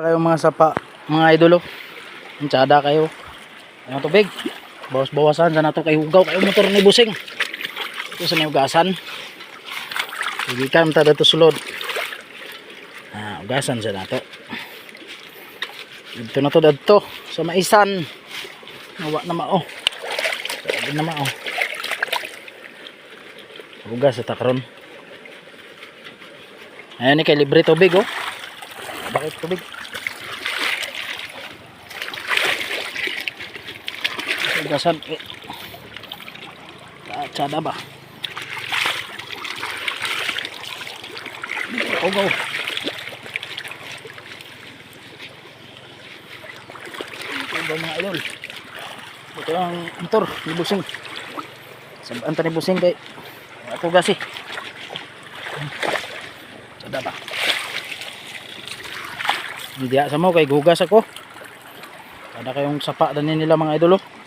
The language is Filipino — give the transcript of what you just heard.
kayo mga sapa, mga idolo. Enchada kayo. Ang tubig. Bawas-bawasan sa nato kay hugaw kayo motor ni busing. Ito sa ugasan. Hindi ka mata dato sulod. Ah, ugasan sa nato. Dito na to dadto sa maisan. Nawa na mao. Sabi na mao. Ugas sa takron. Ayan ni kay libre tubig oh. Bakit tubig? Ugasan eh. Tsada ba? Ito ba mga idol? Ito ang motor ni Busing. Sabaan ta ni Busing kay ako gasi. Sada ba? Hindi sa mo kay gugas ako. Kada kayong sapa din nila mga idol oh.